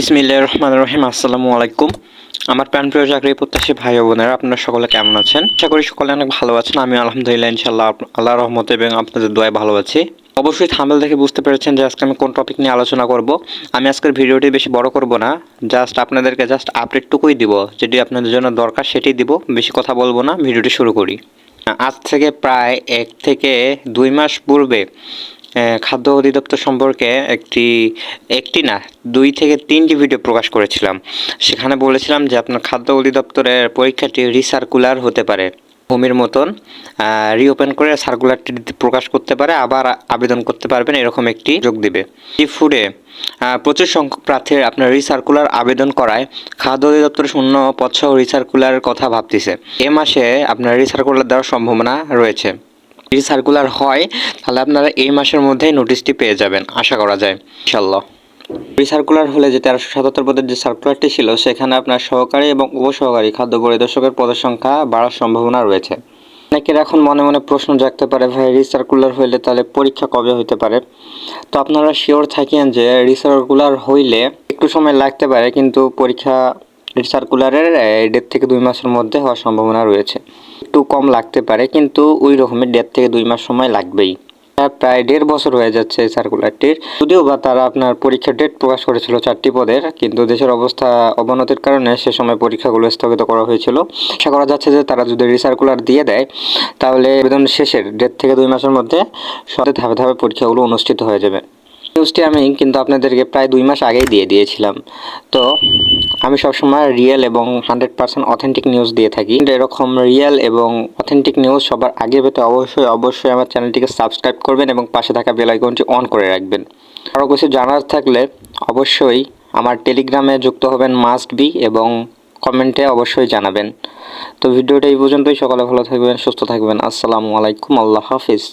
বিসমিল্লাহ রহমান রহিম, আসসালামু আলাইকুম। আমার প্রাণ প্রিয় চাকরি প্রত্যাশী ভাই বোনেরা, আপনারা সকলে কেমন আছেন? আশা করি সকলে অনেক ভালো আছেন। আমি আলহামদুলিল্লাহ ইনশাল্লাহ আল্লাহ রহমতে এবং আপনাদের দোয়ায় ভালো আছি। অবশ্যই থামেল দেখে বুঝতে পেরেছেন যে আজকে আমি কোন টপিক নিয়ে আলোচনা করব। আমি আজকের ভিডিওটি বেশি বড় করব না জাস্ট আপনাদেরকে জাস্ট আপডেটটুকুই দিব। যেটি আপনাদের জন্য দরকার সেটি দিব। বেশি কথা বলব না, ভিডিওটি শুরু করি। আজ থেকে প্রায় এক থেকে দুই মাস পূর্বে খাদ্য অধিদপ্তর সম্পর্কে একটি একটি না, দুই থেকে তিনটি ভিডিও প্রকাশ করেছিলাম। সেখানে বলেছিলাম যে আপনার খাদ্য অধিদপ্তরের পরীক্ষাটি রিসার্কুলার হতে পারে। ভূমির মতন রিওপেন করে সার্কুলারটি প্রকাশ করতে পারে, আবার আবেদন করতে পারবেন, এরকম একটি যোগ দেবে। এই ফুডে প্রচুর সংখ্যক প্রার্থীর আপনার রিসার্কুলার আবেদন করায়, খাদ্য অধিদপ্তর শূন্য পৎসহ রিসার্কুলারের কথা ভাবতেছে। এ মাসে আপনার রিসার্কুলার দেওয়ার সম্ভাবনা রয়েছে। যদি সার্কুলার হয়, তাহলে আপনারা এই মাসের মধ্যেই নোটিশটি পেয়ে যাবেন, আশা করা যায় ইনশাল্লাহ রিসার্কুলার হলে যে তেরোশো সাতাত্তর পদের যে সার্কুলারটি ছিল, সেখানে আপনার সহকারী এবং উপসহকারী খাদ্য পরিদর্শকের পদের সংখ্যা বাড়ার সম্ভাবনা রয়েছে। অনেকের এখন মনে মনে প্রশ্ন জাগতে পারে, ভাই রিসার্কুলার হইলে তাহলে পরীক্ষা কবে হইতে পারে? তো আপনারা শিওর থাকেন যে রিসার্কুলার হইলে একটু সময় লাগতে পারে, কিন্তু পরীক্ষা সার্কুলারের ডেট থেকে দুই মাসের মধ্যে হওয়ার সম্ভাবনা রয়েছে। একটু কম লাগতে পারে, কিন্তু ওই রকমের ডেট থেকে দুই মাস সময় লাগবেই। প্রায় দেড় বছর হয়ে যাচ্ছে এই সার্কুলারটির যদিও বা তারা আপনার পরীক্ষার ডেট প্রকাশ করেছিল চারটি পদের, কিন্তু দেশের অবস্থা অবনতির কারণে সে সময় পরীক্ষাগুলো স্থগিত করা হয়েছিল। আশা করা যাচ্ছে যে তারা যদি রিসার্কুলার দিয়ে দেয়, তাহলে আবেদন শেষের ডেট থেকে দুই মাসের মধ্যে সত্যি ধাপে ধাপে পরীক্ষাগুলো অনুষ্ঠিত হয়ে যাবে। নিউজটি আমি কিন্তু আপনাদেরকে প্রায় দুই মাস আগেই দিয়ে দিয়েছিলাম। তো আমি সবসময় রিয়েল এবং হান্ড্রেড পার্সেন্ট অথেন্টিক নিউজ দিয়ে থাকি। এরকম রিয়েল এবং অথেন্টিক নিউজ সবার আগে পেতে অবশ্যই অবশ্যই আমার চ্যানেলটিকে সাবস্ক্রাইব করবেন এবং পাশে থাকা বেল আইকনটি অন করে রাখবেন। আরও কিছু জানার থাকলে অবশ্যই আমার টেলিগ্রামে যুক্ত হবেন মাস্ট বি এবং কমেন্টে অবশ্যই জানাবেন। তো ভিডিওটা এই পর্যন্তই। সকালে ভালো থাকবেন, সুস্থ থাকবেন। আসসালামু আলাইকুম। আল্লাহ হাফিজ।